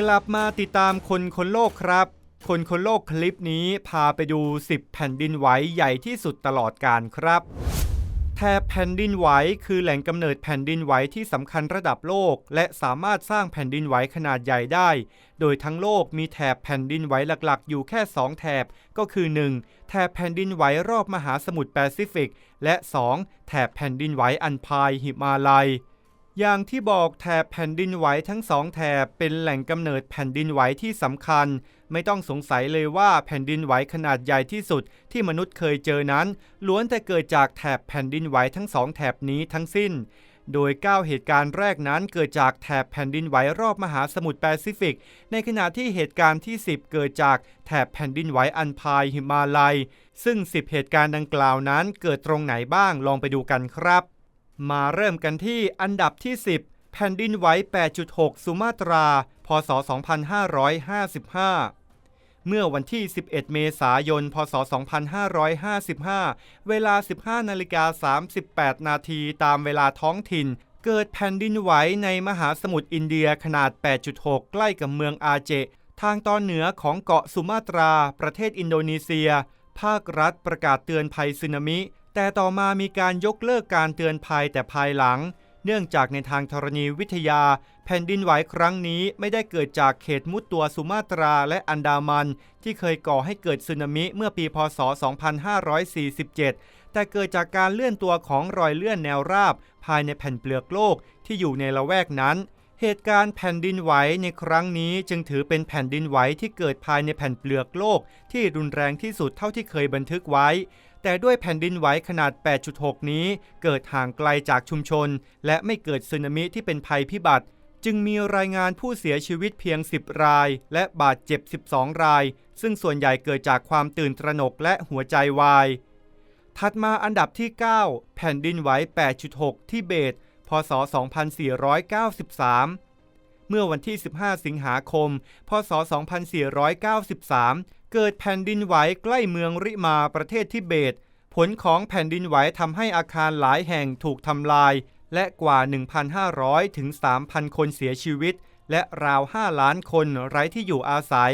กลับมาติดตามคนคนโลกครับ คนคนโลกคลิปนี้พาไปดู 10 แผ่นดินไหวใหญ่ที่สุดตลอดการครับ แถบแผ่นดินไหวคือแหล่งกำเนิดแผ่นดินไหวที่สำคัญระดับโลก และสามารถสร้างแผ่นดินไหวขนาดใหญ่ได้ โดยทั้งโลกมีแถบแผ่นดินไหวหลักๆ อยู่แค่ 2 แถบ ก็คือ 1. แถบแผ่นดินไหวรอบมหาสมุทรแปซิฟิก และ 2. แถบแผ่นดินไหวอันพายหิมาลัย อย่างที่บอกแถบแผ่นดินไหวทั้งสองแถบเป็นแหล่งกำเนิดแผ่นดินไหวที่สำคัญ ไม่ต้องสงสัยเลยว่าแผ่นดินไหวขนาดใหญ่ที่สุดที่มนุษย์เคยเจอนั้น ล้วนแต่เกิดจากแถบแผ่นดินไหวทั้งสองแถบนี้ทั้งสิ้น โดย 9 เหตุการณ์แรกนั้นเกิดจากแถบแผ่นดินไหวรอบมหาสมุทรแปซิฟิก ในขณะที่เหตุการณ์ที่ 10 เกิดจากแถบแผ่นดินไหวอันพายหิมาลัย ซึ่ง 10 เหตุการณ์ดังกล่าวนั้นเกิดตรงไหนบ้างลองไปดูกันครับ มาเริ่มกันที่อันดับที่ 10 แผ่นดินไหว 8.6 สุมาตรา พศ 2555 เมื่อวันที่ 11 เมษายน พศ 2555 เวลา 15นาฬิกา38 นาทีตามเวลาท้องถิ่น เกิดแผ่นดินไหวในมหาสมุทรอินเดียขนาด 8.6 ใกล้กับเมืองอาเจ ทางตอนเหนือของเกาะสุมาตรา ประเทศอินโดนีเซีย ภาครัฐประกาศเตือนภัยสึนามิ แต่ต่อมามีการยกเลิกการเตือนภัยแต่ภายหลัง เนื่องจากในทางธรณีวิทยา แผ่นดินไหวครั้งนี้ไม่ได้เกิดจากเขตมุดตัวสุมาตราและอันดามัน ที่เคยก่อให้เกิดสึนามิเมื่อปีพศ 2547 แต่เกิดจากการเลื่อนตัวของรอยเลื่อนแนวราบ ภายในแผ่นเปลือกโลกที่อยู่ในละแวกนั้นเหตุการณ์แผ่นดินไหวในครั้งนี้จึงถือเป็นแผ่นดินไหวที่เกิดภายในแผ่นเปลือกโลก ที่รุนแรงที่สุดเท่าที่เคยบันทึกไว้ แต่ด้วยแผ่นดินไหวขนาด 8.6 นี้ เกิดห่างไกลจากชุมชน และไม่เกิดสึนามิที่เป็นภัยพิบัติ จึงมีรายงานผู้เสียชีวิตเพียง 10 ราย และบาดเจ็บ 12 ราย ซึ่งส่วนใหญ่เกิดจากความตื่นตระหนกและหัวใจวาย ถัดมาอันดับที่ 9 แผ่นดินไหว 8.6 ที่เบต พศ 2493 เมื่อวันที่ 15 สิงหาคม พศ 2493 เกิดแผ่นดินไหวใกล้เมืองริมาประเทศทิเบต ผลของแผ่นดินไหวทำให้อาคารหลายแห่งถูกทำลาย และกว่า 1,500 ถึง 3,000 คนเสียชีวิต และราว 5 ล้านคนไร้ที่อยู่อาศัย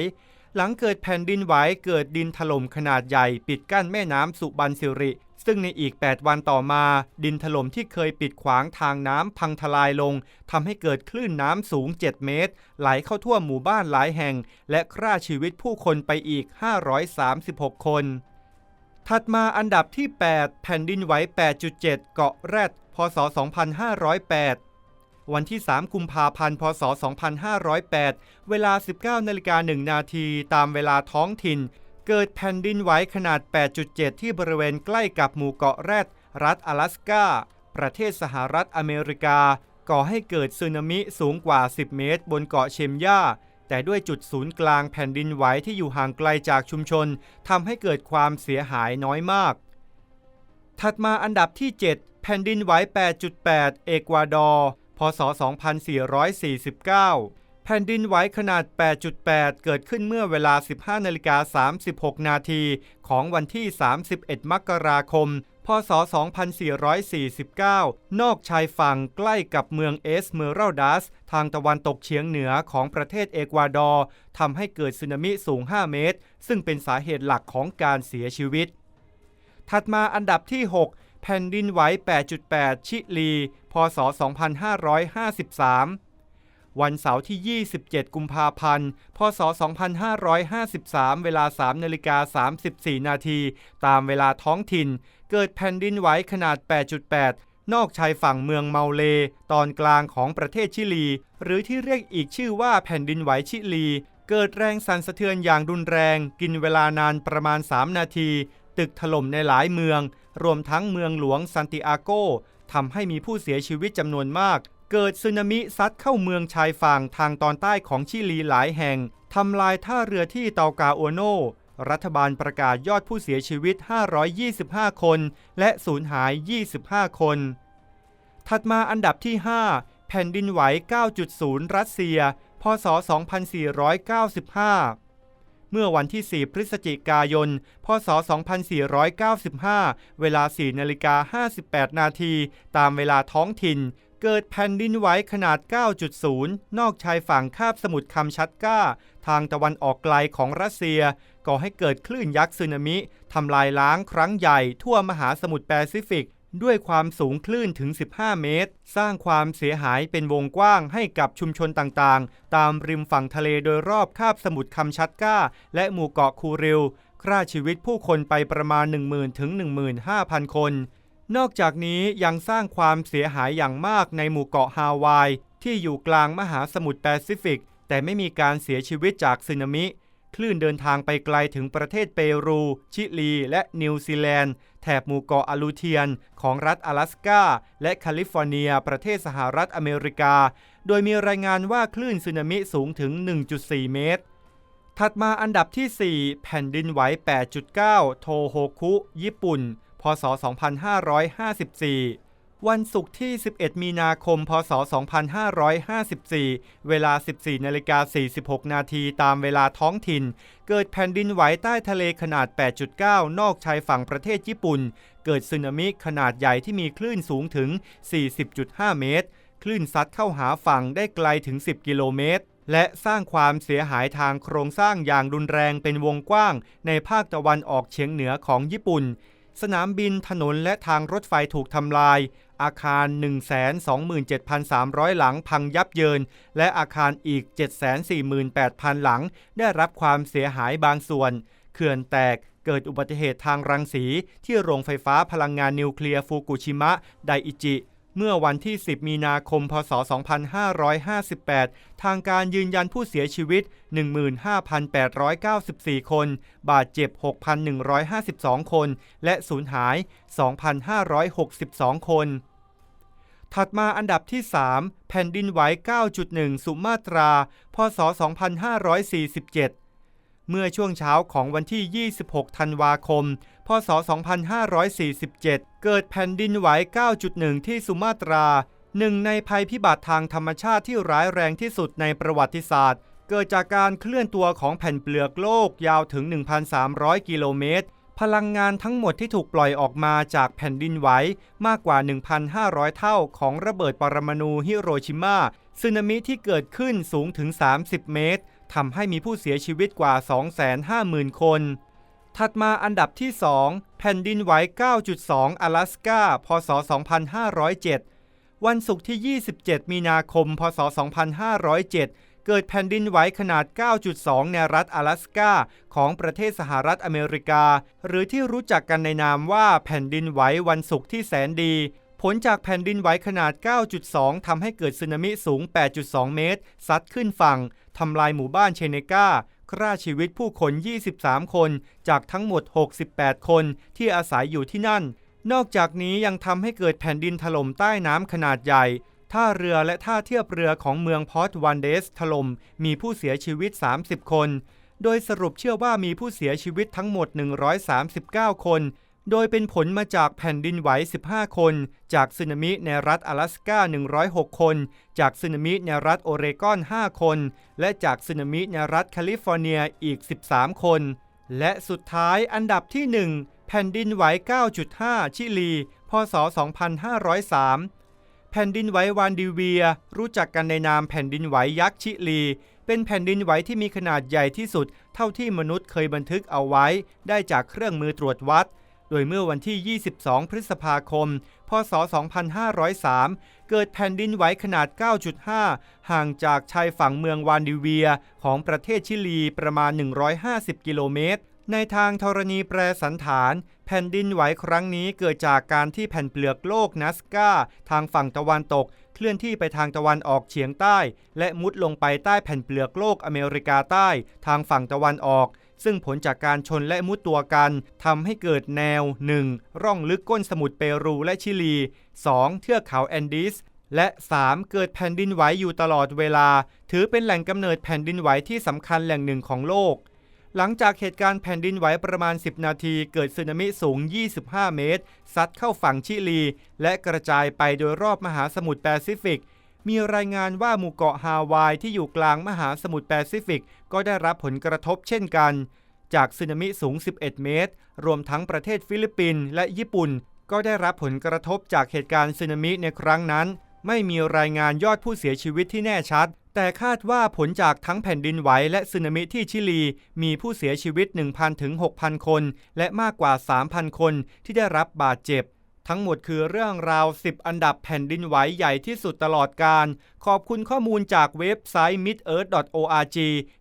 หลังเกิดแผ่นดินไหวเกิดดินถล่มขนาดใหญ่ ปิดกั้นแม่น้ำสุบันสิริ ซึ่งในอีก 8 วันต่อมา ดินถล่มที่เคยปิดขวางทางน้ำพังทลายลงทำให้เกิดคลื่นน้ำสูง 7 เมตร ไหลเข้าทั่วหมู่บ้านหลายแห่ง และฆ่าชีวิตผู้คนไปอีก 536 คน ถัดมาอันดับที่ 8 แผ่นดินไหว 8.7 เกาะแรด พศ 2508 วันที่ 3 กุมภาพันธ์ พศ 2508 เวลา 19นาฬิกา1นาทีตามเวลาท้องถิ่น เกิดแผ่นดินไหวขนาด 8.7 ที่บริเวณใกล้กับหมู่เกาะแรด รัฐ阿拉สกาประเทศสหรัฐอเมริกา ก่อให้เกิดสึนามิสูงกว่า 10 เมตร บนเกาะเชมย่าแต่ด้วยจุดศูนย์กลางแผ่นดินไหวที่อยู่ห่างไกลจากชุมชนทำให้เกิดความเสียหายน้อยมาก ถัดมาอันดับที่ 7 แผ่นดินไหว 8.8 เอกวาดอร์ พศ 2449 แผ่นดินไหวขนาด 8.8 เกิดขึ้นเมื่อเวลา 15นาฬิกา36 นาทีของวันที่ 31 มกราคม พศ 2449 นอกชายฝั่งใกล้กับเมืองเอสเมอรัลดัส ทางตะวันตกเฉียงเหนือของประเทศเอกวาดอร์ทำให้เกิดสึนามิสูง 5 เมตร ซึ่งเป็นสาเหตุหลักของการเสียชีวิต ถัดมาอันดับที่ 6 แผ่นดินไหว 8.8 ชิลี พศ 2553 วันเสาร์ที่ 27 กุมภาพันธ์ พศ 2553 เวลา 3นาฬิกา34 นาที ตามเวลาท้องถิ่น เกิดแผ่นดินไหวขนาด 8.8 นอกชายฝั่งเมืองเมาเล ตอนกลางของประเทศชิลี หรือที่เรียกอีกชื่อว่าแผ่นดินไหวชิลีเกิดแรงสั่นสะเทือนอย่างรุนแรง กินเวลานานประมาณ 3 นาที ตึกถล่มในหลายเมือง รวมทั้งเมืองหลวงซันติอาโกทำให้มีผู้เสียชีวิตจำนวนมาก เกิดสึนามิซัดเข้าเมืองชายฝั่งทางตอนใต้ของชิลีหลายแห่งทำลายท่าเรือที่เตากาโอโนรัฐบาลประกาศยอดผู้เสียชีวิต 525 คน และสูญหาย 25 คน ถัดมาอันดับที่ 5 แผ่นดินไหว 9.0 รัสเซีย พศ 2495 เมื่อวันที่ 4 พฤศจิกายน พศ 2495 เวลา 4 นาฬิกา 58 นาที ตามเวลาท้องถิ่น เกิดแผ่นดินไหวขนาด 9.0 นอกชายฝั่งคาบสมุทรคัมชัตกาทางตะวันออกไกลของรัสเซีย ก่อให้เกิดคลื่นยักษ์สึนามิ ทำลายล้างครั้งใหญ่ทั่วมหาสมุทรแปซิฟิก ด้วยความสูงคลื่นถึง 15 เมตร สร้างความเสียหายเป็นวงกว้างให้กับชุมชนต่างๆ ตามริมฝั่งทะเลโดยรอบคาบสมุทรคัมชัตกาและหมู่เกาะคูริลฆ่าชีวิตผู้คนไปประมาณ 10,000ถึง15,000 คน นอกจากนี้ยังสร้างความเสียหายอย่างมากในหมู่เกาะฮาวาย ที่อยู่กลางมหาสมุทรแปซิฟิก แต่ไม่มีการเสียชีวิตจากสึนามิ คลื่นเดินทางไปไกลถึงประเทศเปรู ชิลี และนิวซีแลนด์ แถบหมู่เกาะอาลูเทียน ของรัฐ阿拉สกาและแคลิฟอร์เนีย ประเทศสหรัฐอเมริกา โดยมีรายงานว่าคลื่นสึนามิสูงถึง 1.4 เมตร ถัดมาอันดับที่ 4 แผ่นดินไหว 8.9 โทโฮคุ ญี่ปุ่น พศ 2554 วันศุกร์ที่ 11 มีนาคม พศ 2554 เวลา 14นาฬิกา46 นาทีตามเวลาท้องถิ่น เกิดแผ่นดินไหวใต้ทะเลขนาด 8.9 นอกชายฝั่งประเทศญี่ปุ่น เกิดสึนามิขนาดใหญ่ที่มีคลื่นสูงถึง 40.5 เมตร คลื่นซัดเข้าหาฝั่งได้ไกลถึง 10 กิโลเมตร และสร้างความเสียหายทางโครงสร้างอย่างรุนแรงเป็นวงกว้าง ในภาคตะวันออกเฉียงเหนือของญี่ปุ่น สนามบินถนนและทางรถไฟถูกทำลาย อาคาร 127,300 หลังพังยับเยิน และอาคารอีก 748,000 หลัง ได้รับความเสียหายบางส่วน เขื่อนแตกเกิดอุบัติเหตุทางรังสี ที่โรงไฟฟ้าพลังงานนิวเคลียร์ฟูกุชิมะไดอิจิ เมื่อวันที่ 10 มีนาคม พศ 2558 ทางการยืนยันผู้เสียชีวิต 15,894 คน บาดเจ็บ 6,152 คน และสูญหาย 2,562 คน ถัดมาอันดับที่ 3 แผ่นดินไหว 9.1 สุมาตรา พศ 2547 เมื่อช่วงเช้าของวันที่ 26 ธันวาคม ศ 2547 เกิดแผ่นดินไหว 9.1 ที่สุมาตรา หนึ่งในภัยพิบัติทางธรรมชาติที่ร้ายแรงที่สุดในประวัติศาสตร์ เกิดจากการเคลื่อนตัวของแผ่นเปลือกโลกยาวถึง 1,300 กิโลเมตร พลังงานทั้งหมดที่ถูกปล่อยออกมาจากแผ่นดินไหวมากกว่า 1,500 เท่าของระเบิดปรมาณูฮิโรชิมาสึนามิที่เกิดขึ้นสูงถึง 30 เมตรทำให้มีผู้เสียชีวิตกว่า 250,000 คน ถัดมาอันดับที่ 2 แผ่นดินไหว 9.2 阿拉สกา พศ 2507 วันศุกร์ที่ 27 มีนาคม พศ 2507 เกิดแผ่นดินไหวขนาด 9.2 ในรัฐ阿拉สกา ของประเทศสหรัฐอเมริกา หรือที่รู้จักกันในนามว่าแผ่นดินไหววันศุกร์ที่แสนดี ผลจากแผ่นดินไหวขนาด 9.2 ทำให้เกิดสึนามิสูง 8.2 เมตร ซัดขึ้นฝั่ง ทำลายหมู่บ้านเชเนกา ฆ่าชีวิตผู้คน 23 คนจากทั้งหมด 68 คนที่อาศัยอยู่ที่นั่น นอกจากนี้ยังทำให้เกิดแผ่นดินถล่มใต้น้ำขนาดใหญ่ ท่าเรือและท่าเทียบเรือของเมืองพอร์ตวันเดสถล่มมีผู้เสียชีวิต 30 คน โดยสรุปเชื่อว่ามีผู้เสียชีวิตทั้งหมด 139 คน โดยเป็นผลมาจากแผ่นดินไหว 15 คน จากสึนามิในรัฐ阿拉สกา106 คน จากสึนามิในรัฐโอเรกอน 5 คน และจากสึนามิในรัฐแคลิฟอร์เนียอีก 13 คน และสุดท้ายอันดับที่ 1 แผ่นดินไหว 9.5 ชิลี พศ 2503 แผ่นดินไหววานดิเวีย รู้จักกันในนามแผ่นดินไหวยักษ์ชิลีเป็นแผ่นดินไหวที่มีขนาดใหญ่ที่สุด เท่าที่มนุษย์เคยบันทึกเอาไว้ ได้จากเครื่องมือตรวจวัด โดยเมื่อวันที่ 22 พฤษภาคม พศ 2503 เกิดแผ่นดินไหวขนาด 9.5 ห่างจากชายฝั่งเมืองวานดิเวียของประเทศชิลีประมาณ 150 กิโลเมตร ในทางธรณีแปรสันฐาน แผ่นดินไหวครั้งนี้เกิดจากการที่แผ่นเปลือกโลกนัสกาทางฝั่งตะวันตก เคลื่อนที่ไปทางตะวันออกเฉียงใต้ และมุดลงไปใต้แผ่นเปลือกโลกอเมริกาใต้ ทางฝั่งตะวันออก ซึ่งผลจากการชนและมุดตัวกันทำให้เกิดแนว 1. ร่องลึกก้นสมุทรเปรูและชิลี 2. เทือกเขาแอนดีสและ 3. เกิดแผ่นดินไหวอยู่ตลอดเวลา ถือเป็นแหล่งกำเนิดแผ่นดินไหวที่สำคัญแหล่งหนึ่งของโลก หลังจากเหตุการณ์แผ่นดินไหวประมาณ 10 นาที เกิดสึนามิสูง 25 เมตร ซัดเข้าฝั่งชิลี และกระจายไปโดยรอบมหาสมุทรแปซิฟิก มีรายงานว่าหมู่เกาะฮาวายที่อยู่กลางมหาสมุทรแปซิฟิก ก็ได้รับผลกระทบเช่นกัน จากสึนามิสูง 11 เมตร รวมทั้งประเทศฟิลิปปินส์และญี่ปุ่น ก็ได้รับผลกระทบจากเหตุการณ์สึนามิในครั้งนั้น ไม่มีรายงานยอดผู้เสียชีวิตที่แน่ชัด แต่คาดว่าผลจากทั้งแผ่นดินไหวและสึนามิที่ชิลี มีผู้เสียชีวิต 1,000 ถึง 6,000 คน และมากกว่า 3,000 คนที่ได้รับบาดเจ็บ ทั้งหมดคือเรื่องราว 10 อันดับแผ่นดินไหวใหญ่ที่สุดตลอดการ ขอบคุณข้อมูลจากเว็บไซต์ midearth.org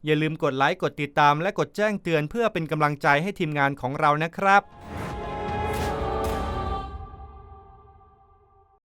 อย่าลืมกดไลค์ กดติดตาม และกดแจ้งเตือนเพื่อเป็นกำลังใจให้ทีมงานของเรานะครับ